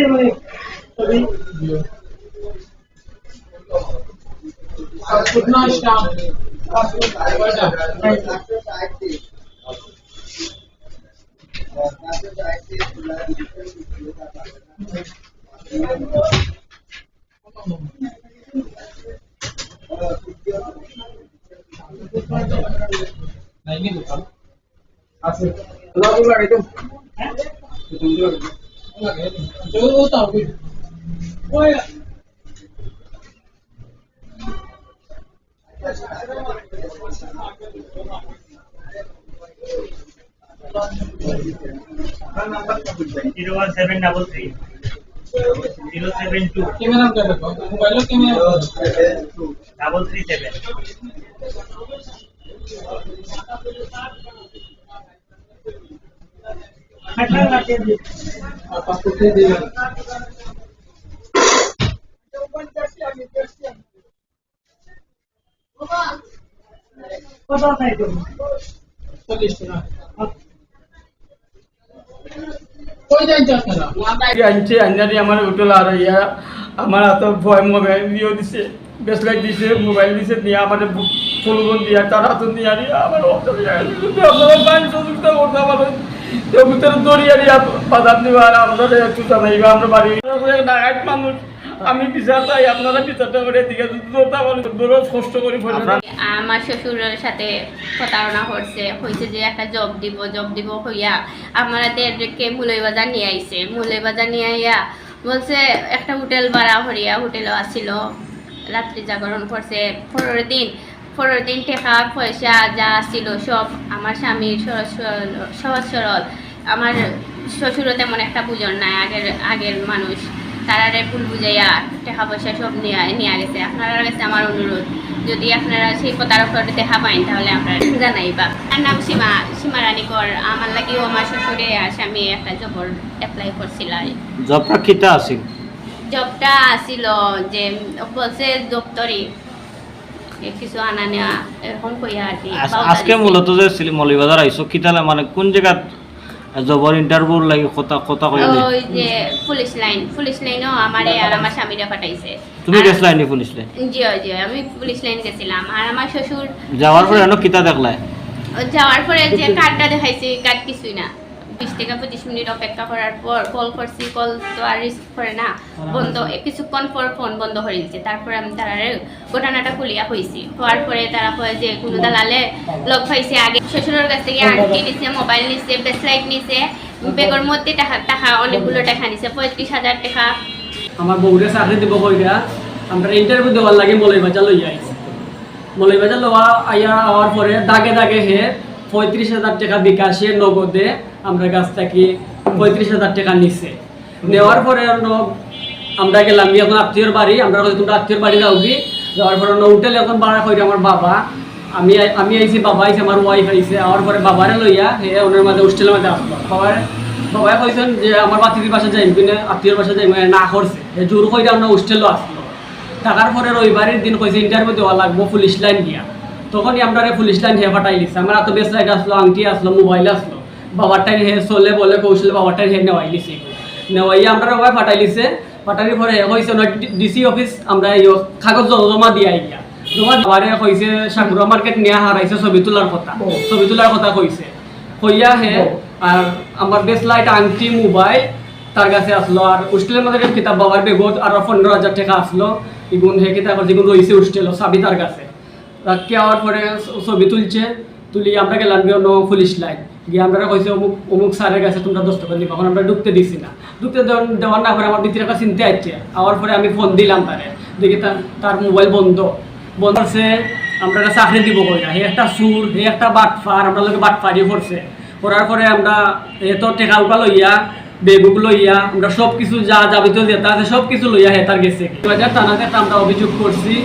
Nah ini bukan. Aku. Kalau aku lah itu. Hah? 那给你，就我倒闭。我也。zero one seven double three zero seven two মোবাইলও কেমন double three seven Thank you. আনছে আনজানি আমার hotel আর ইয়া আমার হাতে ভয় mobile দিয়েও দিছে বেসলাইট দিছে মোবাইল দিছে নিয়ে আমার ফুলবন দিয়া তার হাতে নিয়ে আমার আপনারা করতে আমার আমরা শ্বশুরের সাথে প্রতারণা করছে হয়েছে যে একটা জব দিব জব দিব হইয়া আমাদেরকে মুলই বাজার নিয়ে আইছে। মুলই বাজার নিয়ে আইয়া বলছে, একটা হোটেল ভাড়া হরিয়া হোটেলও আসছিল রাত্রি জাগরণ করছে। পনেরো দিন পনেরো দিন টাকা পয়সা যা ছিল সব আমার স্বামীর সহজ সরল সহজ সরল। আমার শ্বশুরও তেমন একটা বুঝন নাই আগের আগের মানুষ। তারারে ভুল বুঝাইয়া টাকা পয়সা সব নিয়ে নিয়ে গেছে। আপনারা কাছে আমার অনুরোধ। যদি আপনারা সেই প্রতারকের দেখা পাইন তাহলে আপনারা জানাইবা তার নাম সীমা সীমা রানী কর। আমার লাগিও আমার শ্বশুরে আর স্বামী একটা জবর অ্যাপ্লাই করছিল। জবটা কিতা আছিল? জবটা আসিল যে বলছে দপ্তরি। কিছু আনা নেওয়া এরকম কইয়া আর কি আজকে মূলত যে মলিবাজার আইছো কিতালে মানে কোন জায়গাত জবর ইন্টারভিউ লাগি কথা কথা কই ওই যে পুলিশ লাইন পুলিশ লাইনও আমারে আর আমার স্বামীরে পাঠাইছে। তুমি গেছলাই নি পুলিশ লাইন? জি জি আমি পুলিশ লাইন গেছিলাম। আর আমার শ্বশুর যাওয়ার পরে এনো কিতা দেখলাই? যাওয়ার পরে যে কার্ডটা দেখাইছে কার্ড কিছুই না। বিশ থেকে পঁচিশ মিনিট অপেক্ষা করার পর কল করছি কল তো আর রিসিভ করে না। বন্ধ কিছুক্ষণ পর ফোন বন্ধ করে দিচ্ছে তারপরে আমি তারা ঘটনাটা খুলিয়া হয়েছি হওয়ার পরে তারা কয় যে কোনো দালালে লগ পাইছে আগে। শ্বশুরের কাছ থেকে আংটি নিছে মোবাইল নিছে ব্রেসলাইট নিছে। বেগের মধ্যে টাকা টাকা অনেকগুলো টাকা নিছে। পঁয়ত্রিশ হাজার টাকা। আমার বউরে চাকরি দিব কইরা আমরা ইন্টারভিউ দেওয়ার লাগে মলাই বাজার লইয়া আইছি। মলাই বাজার লওয়া আইয়া হওয়ার পরে দাগে দাগে হে পঁয়ত্রিশ হাজার টাকা বিকাশে নগদে আমরা কাছ থেকে পঁয়ত্রিশ হাজার টাকা নিছে নেওয়ার পরে আমরা গেলাম এখন আত্মীয়র বাড়ি, আমরা তোমরা আত্মীয়র বাড়ি যাও কি যাওয়ার পরে হোটেল এখন ভাড়া করি আমার বাবা। আমি আমি আইছি, বাবা আইছে, আমার ওয়াইফ আইছে। আওয়ার পরে বাবারে লইয়া হে ওনার মাঝে হোস্টেলের মাঝে আসলো বাবার বাবাই কইছেন যে আমার বাতির বাসা যাই কিনে আত্মীয়র বাসা যাই না করছে। হে জোর কইরা আমরা হোস্টেলও আসলো টাকার পরে রবিবারের দিন কইছে ইন্টারভিউ দেওয়া লাগবো, পুলিশ লাইন গিয়া তখনই আমরা পুলিশ লাইন হে ফাটাই দিছে আমার এত বেশ লাইট আসলো আংটি আসলো মোবাইল আসলো। বাবারটাই হে চলে বলে কৌশলে বাবারটাই হে নেওয়াই দিছে নেওয়াই আমরা রবাই ফাটাই দিছে ফাটাইর পরে কইছে ডিসি অফিস আমরা এই কাগজ জমা দিয়া গিয়া। জমা দেওয়ারে কইছে সাগুরা মার্কেট নিয়ে হারাইছে ছবি তোলার কথা। ছবি তোলার কথা কইছে। কইয়া হে আর আমার বেশ লাইট আংটি মোবাইল তার কাছে আসলো। আর হোস্টেলের মধ্যে কিতাব বাবার বেগত আর পনেরো হাজার টাকা আসলো। ইগুন হে কিতাব যেগুন রয়েছে হোস্টেল সাবি তার কাছে। রাখতে আওয়ার পরে ছবি তুলছে, তুলি আমরা গেলাম গিয়ে অন্য পুলিশ লাইন। গিয়ে আমরা কইছে, অমুক অমুক স্যারের কাছে তোমরা দশ টাকা দিবা আমরা ঢুকতে দিছি না। ঢুকতে দেওয়ার- না পরে আমার ভিতরে একটা চিন্তা আসছে আওয়ার পরে আমি ফোন দিলাম তারে। দেখি তার মোবাইল বন্ধ। বন্ধ আছে, আমরা চাকরি দিব কই না হে একটা সুর হে একটা বাটফার, আমরা লোকে বাটফারি করছে। করার পরে আমরা এত টেকা উঠা লইয়া বেগুক লইয়া, আমরা সব কিছু যা যাবিত যেটা আছে সব কিছু লইয়া হেতার গেছে। থানাতে আমরা অভিযোগ করছি।